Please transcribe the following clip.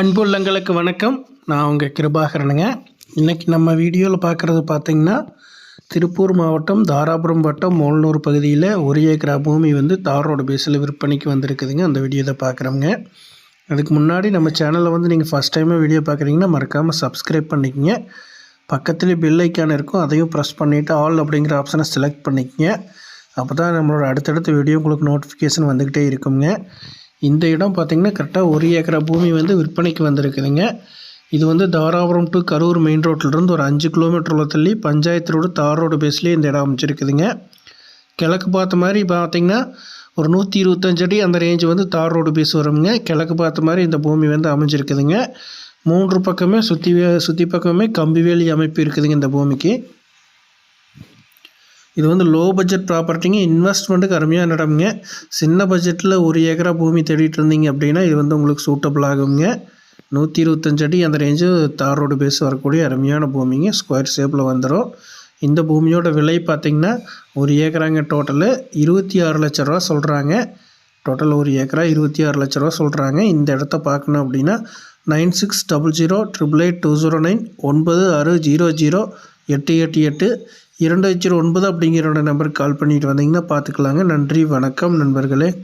அன்புள்ளங்களுக்கு வணக்கம். நான் உங்கள் கிருபாகரனுங்க. இன்றைக்கி நம்ம வீடியோவில் பார்க்குறது பார்த்திங்கன்னா திருப்பூர் மாவட்டம் தாராபுரம் வட்டம் மோல்னூர் பகுதியில் ஒரு ஏக்கரா பூமி வந்து தார் ரோடு பேஸில் விற்பனைக்கு வந்திருக்குதுங்க. அந்த வீடியோ தான் பார்க்குறோங்க அதுக்கு முன்னாடி நம்ம சேனலில் வந்து நீங்கள் ஃபஸ்ட் டைமாக வீடியோ பார்க்குறீங்கன்னா மறக்காமல் சப்ஸ்கிரைப் பண்ணிக்கங்க. பக்கத்துலேயே பெல் ஐக்கான் இருக்கும். அதையும் ப்ரெஸ் பண்ணிவிட்டு ஆல் அப்படிங்கிற ஆப்ஷனை செலக்ட் பண்ணிக்கங்க. அப்போ தான் நம்மளோட அடுத்தடுத்த வீடியோ உங்களுக்கு நோட்டிஃபிகேஷன் வந்துக்கிட்டே இருக்குங்க. இந்த இடம் பார்த்திங்கன்னா கரெக்டாக ஒரு ஏக்கரா பூமி வந்து விற்பனைக்கு வந்திருக்குதுங்க. இது வந்து தாராபுரம் டு கரூர் மெயின் ரோட்டிலிருந்து ஒரு அஞ்சு கிலோமீட்டர் உள்ள தள்ளி பஞ்சாயத்து ரோடு தார் ரோடு பேஸ்லேயே இந்த இடம் அமைச்சிருக்குதுங்க கிழக்கு பார்த்த மாதிரி பார்த்திங்கன்னா ஒரு நூற்றி இருபத்தஞ்சு அடி அந்த ரேஞ்சு வந்து தார் ரோடு பேஸ் வருங்க கிழக்கு பார்த்த மாதிரி இந்த பூமி வந்து அமைஞ்சிருக்குதுங்க. மூன்று பக்கமே சுற்றி சுற்றி பக்கமே கம்பி வேலி அமைப்பு இருக்குதுங்க இந்த பூமிக்கு. இது வந்து லோ பட்ஜெட் ப்ராப்பர்ட்டிங்க இன்வெஸ்ட்மெண்ட்டுக்கு அருமையான இடம்ங்க சின்ன பட்ஜெட்டில் ஒரு ஏக்கரா பூமி தேடிட்டு இருந்தீங்க அப்படின்னா இது வந்து உங்களுக்கு சூட்டபிள் ஆகுங்க. நூற்றி இருபத்தஞ்சு அடி அந்த ரேஞ்சு தார் ரோடு பேஸ் வரக்கூடிய அருமையான பூமிங்க. ஸ்கொயர் ஷேப்பில் வந்துடும் இந்த பூமியோட விலை பார்த்திங்கன்னா ஒரு ஏக்கராங்க டோட்டலு இருபத்தி ஆறு லட்ச ரூபா சொல்கிறாங்க டோட்டல் ஒரு ஏக்கரா இருபத்தி ஆறு லட்ச ரூபா சொல்கிறாங்க இந்த இடத்த பார்க்கணும் அப்படின்னா nine six double zero triple eight two zero nine ஒன்பது ஆறு ஜீரோ ஜீரோ எட்டு எட்டு எட்டு இரண்டு ஜீரோ ஒன்பது அப்படிங்கிற நம்பருக்கு கால் பண்ணிட்டு வந்தீங்கன்னா பார்த்துக்கலாங்க. நன்றி வணக்கம் நண்பர்களே.